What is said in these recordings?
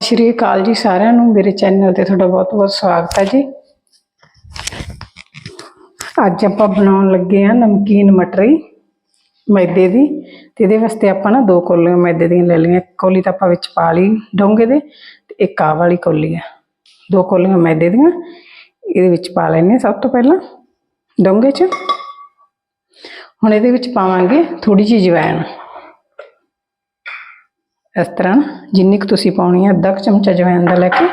ਸ਼੍ਰੀ ਅਕਾਲ ਜੀ ਸਾਰਿਆਂ ਨੂੰ, ਮੇਰੇ ਚੈਨਲ ਤੇ ਤੁਹਾਡਾ ਬਹੁਤ-ਬਹੁਤ ਸਵਾਗਤ ਹੈ ਜੀ। ਅੱਜ ਆਪਾਂ ਬਣਾਉਣ ਲੱਗੇ ਆ ਨਮਕੀਨ ਮਟਰੀ ਮੈਦੇ ਦੀ ਤੇ ਇਹਦੇ ਵਾਸਤੇ ਆਪਾਂ ਨਾ ਦੋ ਕੋਲੀਆਂ ਮੈਦੇ ਦੀਆਂ ਲੈ ਲਈਆਂ। ਇੱਕ ਕੋਲੀ ਤਾਂ ਆਪਾਂ ਵਿੱਚ ਪਾ ਲਈ ਡੋਂਗੇ ਦੇ ਤੇ ਇੱਕ ਆ ਵਾਲੀ ਕੋਲੀ ਆ। ਦੋ ਕੋਲੀਆਂ ਮੈਦੇ ਦੀਆਂ, ਇਹਦੇ ਵਿੱਚ ਪਾ ਲੈਣੇ ਆ ਸਭ ਤੋਂ ਪਹਿਲਾਂ ਡੋਂਗੇ 'ਚ। ਹੁਣ ਇਹਦੇ ਵਿੱਚ ਪਾਵਾਂਗੇ ਥੋੜੀ ਜਿਹੀ ਜਵੈਣ। ਇਸ ਤਰ੍ਹਾਂ ਜਿੰਨੀ ਕੁ ਤੁਸੀਂ ਪਾਉਣੀ ਹੈ, ਅੱਧਾ ਕੁ ਚਮਚਾ ਜਵੈਣ ਦਾ ਲੈ ਕੇ,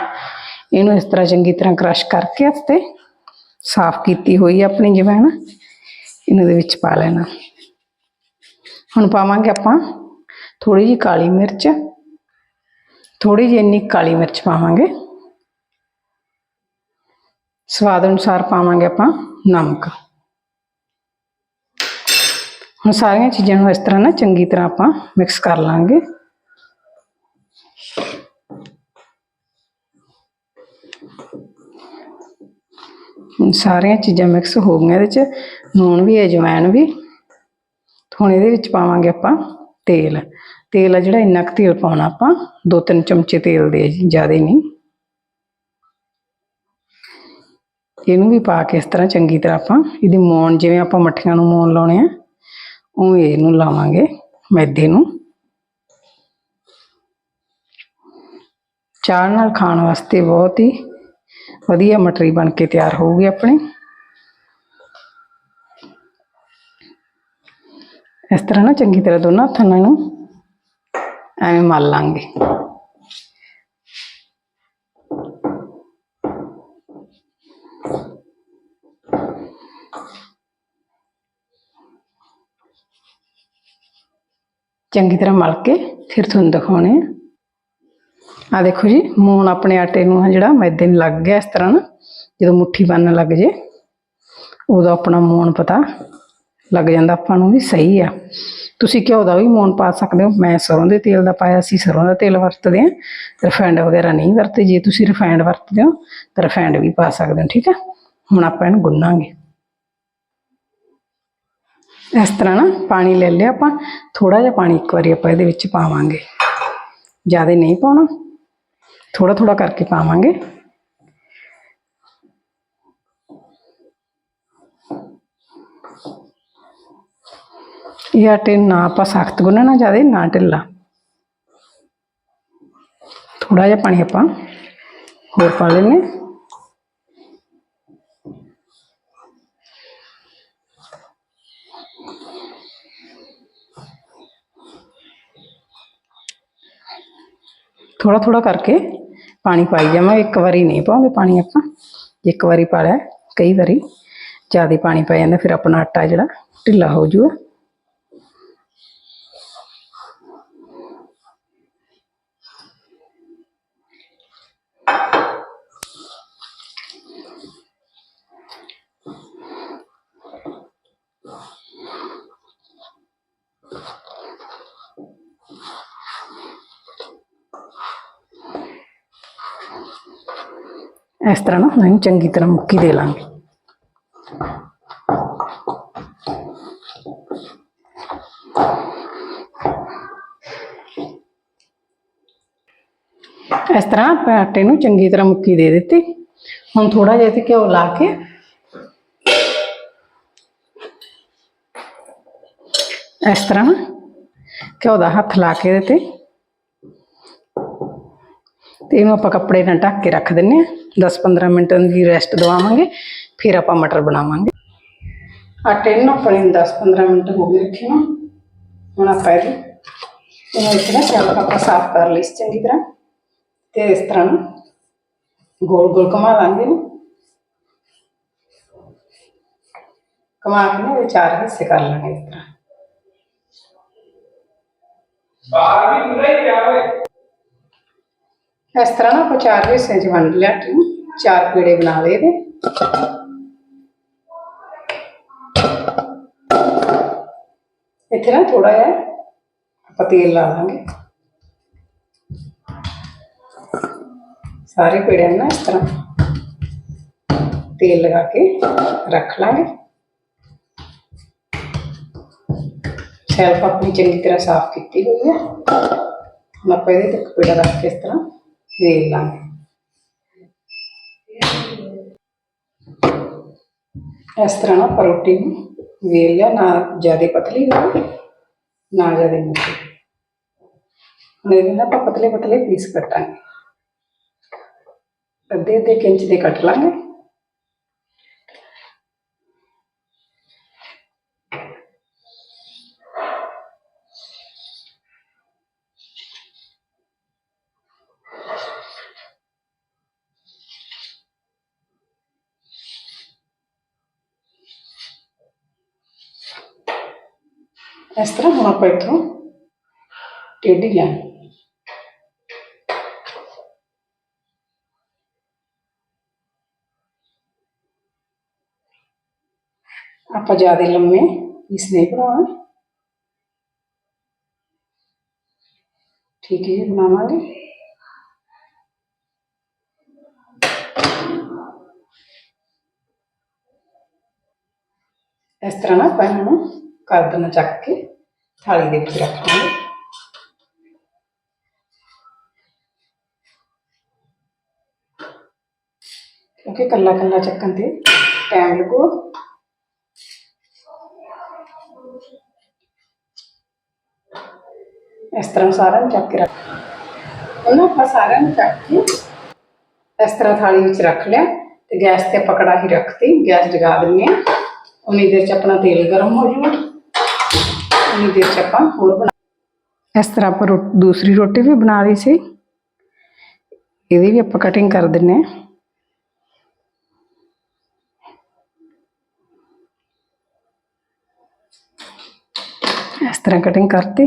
ਇਹਨੂੰ ਇਸ ਤਰ੍ਹਾਂ ਚੰਗੀ ਤਰ੍ਹਾਂ ਕ੍ਰਸ਼ ਕਰਕੇ ਹੱਤੇ ਸਾਫ਼ ਕੀਤੀ ਹੋਈ ਆਪਣੀ ਜਵੈਣ ਇਹਨੂੰ ਦੇ ਵਿੱਚ ਪਾ ਲੈਣਾ। ਹੁਣ ਪਾਵਾਂਗੇ ਆਪਾਂ ਥੋੜੀ ਜਿਹੀ ਕਾਲੀ ਮਿਰਚ। ਥੋੜੀ ਜਿਹੀ ਇੰਨੀ ਕਾਲੀ ਮਿਰਚ ਪਾਵਾਂਗੇ। ਸਵਾਦ ਅਨੁਸਾਰ ਪਾਵਾਂਗੇ ਆਪਾਂ ਨਮਕ। ਹੁਣ ਸਾਰੀਆਂ ਚੀਜ਼ਾਂ ਨੂੰ ਇਸ ਤਰ੍ਹਾਂ ਨਾ ਚੰਗੀ ਤਰ੍ਹਾਂ ਆਪਾਂ ਮਿਕਸ ਕਰ ਲਾਂਗੇ। ਹੁਣ ਸਾਰੀਆਂ ਚੀਜ਼ਾਂ ਮਿਕਸ ਹੋ ਗਈਆਂ ਇਹਦੇ ਚ। ਨੂਣ ਵੀ ਹੈ ਜਵੈਣ ਵੀ। ਹੁਣ ਇਹਦੇ ਵਿੱਚ ਪਾਵਾਂਗੇ ਆਪਾਂ ਤੇਲ। ਤੇਲ ਆ ਜਿਹੜਾ ਇੰਨਾ ਕੁ ਤੇਲ ਪਾਉਣਾ ਆਪਾਂ। ਦੋ ਤਿੰਨ ਚਮਚੇ ਤੇਲ ਦੇ ਜ਼ਿਆਦਾ ਨਹੀਂ। ਇਹਨੂੰ ਵੀ ਪਾ ਕੇ ਇਸ ਤਰ੍ਹਾਂ ਚੰਗੀ ਤਰ੍ਹਾਂ ਆਪਾਂ, ਇਹਦੀ ਮੋਣ ਜਿਵੇਂ ਆਪਾਂ ਮੱਠੀਆਂ ਨੂੰ ਮੋਣ ਲਾਉਣੇ ਆ, ਉਵੇਂ ਇਹਨੂੰ ਲਾਵਾਂਗੇ, ਮੈਦੇ ਨੂੰ। ਚਾਹ ਨਾਲ ਖਾਣ ਵਾਸਤੇ ਬਹੁਤ ਹੀ ਵਧੀਆ ਮਟਰੀ ਬਣ ਕੇ ਤਿਆਰ ਹੋਊਗੀ ਆਪਣੀ ਇਸ ਤਰ੍ਹਾਂ ਨਾ ਚੰਗੀ ਤਰ੍ਹਾਂ ਦੋਨਾਂ ਹੱਥਾਂ ਨਾਲ ਇਹਨੂੰ ਐਵੇਂ ਮਲ ਲਾਂਗੇ ਚੰਗੀ ਤਰ੍ਹਾਂ ਮਲ ਕੇ ਫਿਰ ਤੁਹਾਨੂੰ ਦਿਖਾਉਣੇ ਆ ਆ ਦੇਖੋ ਜੀ ਮੂਣ ਆਪਣੇ ਆਟੇ ਨੂੰ ਆ ਜਿਹੜਾ ਮੈਦੇ ਨੂੰ ਲੱਗ ਗਿਆ ਇਸ ਤਰ੍ਹਾਂ ਨਾ, ਜਦੋਂ ਮੁੱਠੀ ਬੰਨਣ ਲੱਗ ਜੇ, ਉਦੋਂ ਆਪਣਾ ਮੂਣ ਪਤਾ ਲੱਗ ਜਾਂਦਾ ਆਪਾਂ ਨੂੰ ਵੀ ਸਹੀ ਆ। ਤੁਸੀਂ ਘਿਓ ਦਾ ਵੀ ਮੂਣ ਪਾ ਸਕਦੇ ਹੋ। ਮੈਂ ਸਰੋਂ ਦੇ ਤੇਲ ਦਾ ਪਾਇਆ ਸੀ, ਸਰੋਂ ਦਾ ਤੇਲ ਵਰਤਦੇ ਆ। ਰਿਫਾਈਂਡ ਵਗੈਰਾ ਨਹੀਂ ਵਰਤੇ, ਜੇ ਤੁਸੀਂ ਰਿਫਾਈਂਡ ਵਰਤਦੇ ਹੋ, ਤਾਂ ਰਿਫਾਈਂਡ ਵੀ ਪਾ ਸਕਦੇ ਹੋ, ਠੀਕ ਆ? ਹੁਣ ਆਪਾਂ ਇਹਨੂੰ ਗੁੰਨਾਂਗੇ। ਇਸ ਤਰ੍ਹਾਂ ਨਾ ਪਾਣੀ ਲੈ ਲਿਆ ਆਪਾਂ। ਥੋੜਾ ਜਿਹਾ ਪਾਣੀ ਇੱਕ ਵਾਰੀ ਆਪਾਂ ਇਹਦੇ ਵਿੱਚ ਪਾਵਾਂਗੇ। ਜ਼ਿਆਦਾ ਨਹੀਂ ਪਾਉਣਾ। ਥੋੜਾ ਥੋੜਾ ਕਰਕੇ ਪਾਵਾਂਗੇ ਇਹ ਆਟੇ ਨੂੰ ਨਾ ਆਪਾਂ ਸਖਤ ਗੁੰਨਣਾ ਜ਼ਿਆਦਾ ਨਾ ਢਿੱਲਾ ਥੋੜਾ ਜਿਹਾ ਪਾਣੀ ਆਪਾਂ ਹੋਰ ਪਾ ਲੈਣੇ ਥੋੜਾ ਥੋੜਾ ਕਰਕੇ ਪਾਣੀ ਪਾਈ ਜਾਵਾਂ ਇੱਕ ਵਾਰੀ ਨਹੀਂ ਪਾਉਂਦੇ ਪਾਣੀ ਆਪਾਂ ਇੱਕ ਵਾਰੀ ਪਾ ਲਿਆ ਕਈ ਵਾਰੀ ਜ਼ਿਆਦਾ ਪਾਣੀ ਪੈ ਜਾਂਦਾ ਫਿਰ ਆਪਣਾ ਆਟਾ ਜਿਹੜਾ ਢਿੱਲਾ ਹੋ ਜਾਊਗਾ ਇਸ ਤਰ੍ਹਾਂ ਨਾ ਹੁਣ ਇਹਨੂੰ ਚੰਗੀ ਤਰ੍ਹਾਂ ਮੁੱਕੀ ਦੇ ਲਾਂਗੇ ਇਸ ਤਰ੍ਹਾਂ ਆਪਾਂ ਆਟੇ ਨੂੰ ਚੰਗੀ ਤਰ੍ਹਾਂ ਮੁੱਕੀ ਦੇ ਦਿੱਤੀ ਹੁਣ ਥੋੜਾ ਜਿਹਾ ਤੇ ਘਿਓ ਲਾ ਕੇ ਇਸ ਤਰ੍ਹਾਂ ਨਾ ਘਿਓ ਦਾ ਹੱਥ ਲਾ ਕੇ ਇਹਦੇ ਤੇ ਇਹਨੂੰ ਆਪਾਂ ਕੱਪੜੇ ਨਾਲ ਢੱਕ ਕੇ ਰੱਖ ਦਿੰਨੇ ਆ 10-15 ਮਿੰਟ ਦੀ ਰੈਸਟ ਦਵਾਵਾਂਗੇ, ਫਿਰ ਆਪਾਂ ਮਟਰ ਬਣਾਵਾਂਗੇ। ਆਟੇ ਨੂੰ ਆਪਣੇ 10-15 ਮਿੰਟ ਹੋ ਗਏ ਰੱਖੇ ਨੂੰ। ਹੁਣ ਆਪਾਂ ਇਹਦੇ, ਇਹਨੂੰ ਇਸ ਤਰ੍ਹਾਂ ਚੱਲ ਆਪਾਂ ਸਾਫ਼ ਕਰ ਲਈ ਚੰਗੀ ਤਰ੍ਹਾਂ। ਤੇ ਇਸ ਤਰ੍ਹਾਂ ਨਾ ਗੋਲ ਗੋਲ ਘੁਮਾ ਲਾਂਗੇ ਇਹਨੂੰ। ਘੁਮਾ ਕੇ ਨਾ ਚਾਰ ਹਿੱਸੇ ਕਰ ਲਾਂਗੇ ਇਸ ਤਰ੍ਹਾਂ। ਬਾਹਰ ਵੀ ਖੁੱਲਾ ਹੀ ਪਿਆ ਹੋਏ ਇਸ ਤਰ੍ਹਾਂ ਨਾ ਆਪਾਂ ਚਾਰ ਹਿੱਸਿਆਂ 'ਚ ਵੰਡ ਲਿਆ ਆਟੇ ਚਾਰ ਪੇੜੇ ਬਣਾ ਲਏ ਇਹਦੇ। ਇੱਥੇ ਨਾ ਥੋੜਾ ਜਿਹਾ ਆਪਾਂ ਤੇਲ ਲਾ ਲਾਂਗੇ। ਸਾਰੇ ਪੇੜਿਆਂ ਨੂੰ ਨਾ ਇਸ ਤਰ੍ਹਾਂ ਤੇਲ ਲਗਾ ਕੇ ਰੱਖ ਲਾਂਗੇ। ਸ਼ੈਲਫ ਆਪਣੀ ਚੰਗੀ ਤਰ੍ਹਾਂ ਸਾਫ਼ ਕੀਤੀ ਹੋਈ ਹੈ। ਹੁਣ ਆਪਾਂ ਇਹਦੇ ਤੇ ਪੇੜਾ ਰੱਖ ਕੇ ਇਸ ਤਰ੍ਹਾਂ ਵੇਲ ਲਾਂਗੇ ਇਸ ਤਰ੍ਹਾਂ ਨਾ ਆਪਾਂ ਰੋਟੀ ਨੂੰ ਵੇਲ ਲਿਆ ਨਾ ਜ਼ਿਆਦਾ ਪਤਲੀ ਹੋਵੇ ਨਾ ਜ਼ਿਆਦਾ ਮੋਟੀ ਹੁਣ ਇਹਦੇ ਨਾਲ ਆਪਾਂ ਪਤਲੇ ਪਤਲੇ ਪੀਸ ਕੱਟਾਂਗੇ ਅੱਧੇ ਅੱਧੇ ਕੁ ਇੰਚ ਦੇ ਕੱਟ ਲਾਂਗੇ ਇਸ ਤਰ੍ਹਾਂ ਹੁਣ ਆਪਾਂ ਇੱਥੋਂ ਟੇਢੀ ਲੈਣੀ ਆਪਾਂ ਜ਼ਿਆਦਾ ਲੰਮੇ ਪੀਸ ਨਹੀਂ ਬਣਾਉਣਾ ਠੀਕ ਹੈ ਜੀ, ਬਣਾਵਾਂਗੇ। ਇਸ ਤਰ੍ਹਾਂ ਨਾ ਆਪਾਂ ਇਹਨੂੰ ਕਰ ਦੇਣਾ ਚੱਕ ਕੇ ਥਾਲੀ ਦੇ ਵਿੱਚ ਰੱਖ ਲਾਂਗੇ ਕਿਉਂਕਿ ਕੱਲਾ ਕੱਲਾ ਚੱਕਣ ਤੇ ਟਾਈਮ ਲੱਗੂ ਇਸ ਤਰ੍ਹਾਂ ਸਾਰਾ ਨੂੰ ਚੱਕ ਕੇ ਰੱਖ ਉਹਨਾਂ ਆਪਾਂ ਸਾਰਿਆਂ ਨੂੰ ਚੱਕ ਕੇ ਇਸ ਤਰ੍ਹਾਂ ਥਾਲੀ ਵਿੱਚ ਰੱਖ ਲਿਆ ਤੇ ਗੈਸ ਤੇ ਆਪਾਂ ਕੜਾਹੀ ਰੱਖਤੀ ਗੈਸ ਜਗਾ ਦਿੰਨੇ ਆ ਉਨੀ ਦੇਰ ਚ ਆਪਣਾ ਤੇਲ ਗਰਮ ਹੋ ਜਾਊਗਾ ਉਨੀ ਦੇਰ ਚ ਆਪਾਂ ਹੋਰ ਬਣਾ ਇਸ ਤਰ੍ਹਾਂ ਆਪਾਂ ਰੋ- ਦੂਸਰੀ ਰੋਟੀ ਵੀ ਬਣਾ ਲਈ ਸੀ। ਇਹਦੀ ਵੀ ਆਪਾਂ ਕਟਿੰਗ ਕਰ ਦਿੰਨੇ ਆ ਇਸ ਤਰ੍ਹਾਂ ਕਟਿੰਗ ਕਰਤੀ।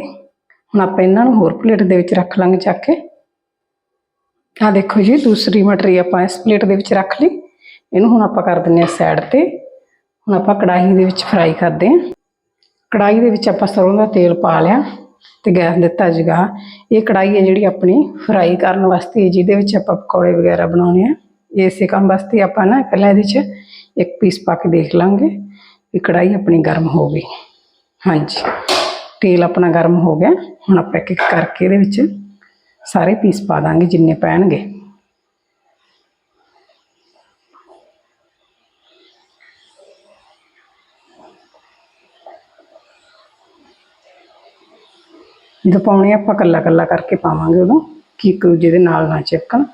ਹੁਣ ਆਪਾਂ ਇਹਨਾਂ ਨੂੰ ਹੋਰ ਪਲੇਟ ਦੇ ਵਿੱਚ ਰੱਖ ਲਾਂਗੇ ਚੱਕ ਕੇ। ਆ ਦੇਖੋ ਜੀ, ਦੂਸਰੀ ਮਟਰੀ ਆਪਾਂ ਇਸ ਪਲੇਟ ਦੇ ਵਿੱਚ ਰੱਖ ਲਈ। ਇਹਨੂੰ ਹੁਣ ਆਪਾਂ ਕਰ ਦਿੰਨੇ ਆ ਸਾਈਡ ਤੇ। ਹੁਣ ਆਪਾਂ ਕੜਾਹੀ ਦੇ ਵਿੱਚ ਫਰਾਈ ਕਰਦੇ ਹਾਂ। ਕੜਾਹੀ ਦੇ ਵਿੱਚ ਆਪਾਂ ਸਰੋਂ ਦਾ ਤੇਲ ਪਾ ਲਿਆ ਤੇ ਗੈਸ ਦਿੱਤਾ ਜਗਾ। ਇਹ ਕੜਾਹੀ ਹੈ ਜਿਹੜੀ ਆਪਣੀ ਫਰਾਈ ਕਰਨ ਵਾਸਤੇ, ਜਿਹਦੇ ਵਿੱਚ ਆਪਾਂ ਪਕੌੜੇ ਵਗੈਰਾ ਬਣਾਉਣੇ ਆ। ਇਸੇ ਕੰਮ ਵਾਸਤੇ ਆਪਾਂ ਨਾ ਪਹਿਲਾਂ ਇਹਦੇ 'ਚ ਇੱਕ ਪੀਸ ਪਾ ਕੇ ਦੇਖ ਲਾਂਗੇ ਵੀ ਕੜਾਹੀ ਆਪਣੀ ਗਰਮ ਹੋ ਗਈ। ਹਾਂਜੀ, ਤੇਲ ਆਪਣਾ ਗਰਮ ਹੋ ਗਿਆ। ਹੁਣ ਆਪਾਂ ਇੱਕ ਇੱਕ ਕਰਕੇ ਇਹਦੇ ਵਿੱਚ ਸਾਰੇ ਪੀਸ ਪਾ ਦਾਂਗੇ ਜਿੰਨੇ ਪੈਣਗੇ। ਜਦੋਂ ਪਾਉਣੇ ਆ, ਆਪਾਂ ਕੱਲਾ ਕੱਲਾ ਕਰਕੇ ਪਾਵਾਂਗੇ ਉਦੋਂ ਕਿ ਇੱਕ ਦੂਜੇ ਦੇ ਨਾਲ ਨਾ ਚਿਪਕਣ।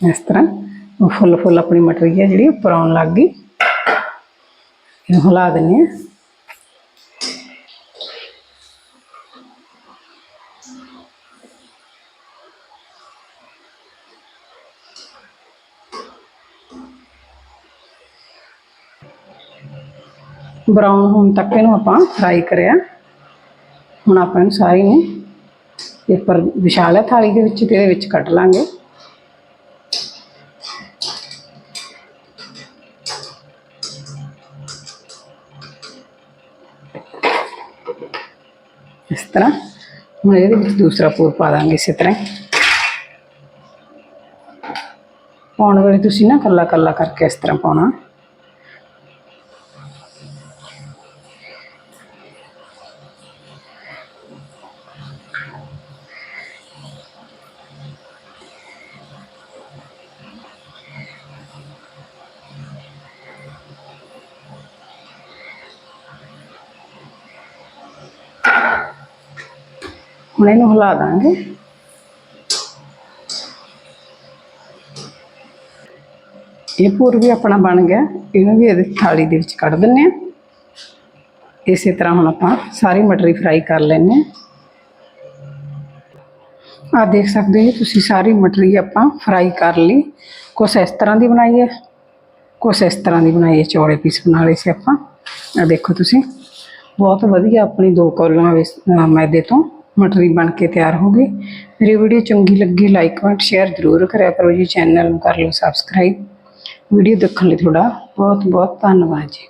ਇਸ ਤਰ੍ਹਾਂ ਉਹ ਫੁੱਲ ਫੁੱਲ ਆਪਣੀ ਮਟਰੀ ਹੈ ਜਿਹੜੀ ਉੱਪਰ ਆਉਣ ਲੱਗ ਗਈ। ਇਹਨੂੰ ਹਿਲਾ ਦਿੰਦੇ ਆ। ਬਰਾਊਨ ਹੋਣ ਤੱਕ ਇਹਨੂੰ ਆਪਾਂ ਫਰਾਈ ਕਰਿਆ ਹੁਣ ਆਪਾਂ ਇਹਨੂੰ ਸਾਰੀ ਨੂੰ ਪੇਪਰ ਵਿਛਾ ਲਿਆ ਥਾਲੀ ਦੇ ਵਿੱਚ ਤੇ ਇਹਦੇ ਵਿੱਚ ਕੱਟ ਲਾਂਗੇ ਇਸ ਤਰ੍ਹਾਂ ਹੁਣ ਇਹਦੇ ਵਿੱਚ ਦੂਸਰਾ ਪੂਰ ਪਾ ਦਾਂਗੇ ਇਸੇ ਤਰ੍ਹਾਂ ਹੀ। ਪਾਉਣ ਵੇਲੇ ਤੁਸੀਂ ਨਾ ਕੱਲਾ ਕੱਲਾ ਕਰਕੇ ਇਸ ਤਰ੍ਹਾਂ ਪਾਉਣਾ ਹੁਣ ਇਹਨੂੰ ਹਿਲਾ ਦਾਂਗੇ ਇਹ ਪੂਰ ਵੀ ਆਪਣਾ ਬਣ ਗਿਆ ਇਹਨੂੰ ਵੀ ਇਹਦੇ ਥਾਲੀ ਦੇ ਵਿੱਚ ਕੱਢ ਦਿੰਨੇ ਆ ਇਸੇ ਤਰ੍ਹਾਂ ਹੁਣ ਆਪਾਂ ਸਾਰੀ ਮਟਰੀ ਫਰਾਈ ਕਰ ਲੈਨੇ ਆ ਆ ਦੇਖ ਸਕਦੇ ਹੋ ਤੁਸੀਂ ਸਾਰੀ ਮਟਰੀ ਆਪਾਂ ਫਰਾਈ ਕਰ ਲਈ ਕੁਛ ਇਸ ਤਰ੍ਹਾਂ ਦੀ ਬਣਾਈ ਹੈ ਕੁਛ ਇਸ ਤਰ੍ਹਾਂ ਦੀ ਬਣਾਈ ਹੈ ਚੌੜੇ ਪੀਸ ਬਣਾ ਲਏ ਸੀ ਆਪਾਂ ਆ ਦੇਖੋ ਤੁਸੀਂ ਬਹੁਤ ਵਧੀਆ ਆਪਣੀ ਦੋ ਕੌਲੀਆਂ ਵੇਸ- ਅਹ ਮੈਦੇ ਤੋਂ ਮਟਰੀ ਬਣ ਕੇ ਤਿਆਰ ਹੋ ਗਈ। ਮੇਰੀ ਵੀਡੀਓ ਚੰਗੀ ਲੱਗੀ ਲਾਈਕ ਕਮੈਂਟ ਸ਼ੇਅਰ ਜ਼ਰੂਰ ਕਰਿਆ ਕਰੋ ਜੀ। ਚੈਨਲ ਨੂੰ ਕਰ ਲਓ ਸਬਸਕ੍ਰਾਈਬ ਵੀਡੀਓ ਦੇਖਣ ਲਈ ਤੁਹਾਡਾ ਬਹੁਤ ਬਹੁਤ ਧੰਨਵਾਦ ਜੀ।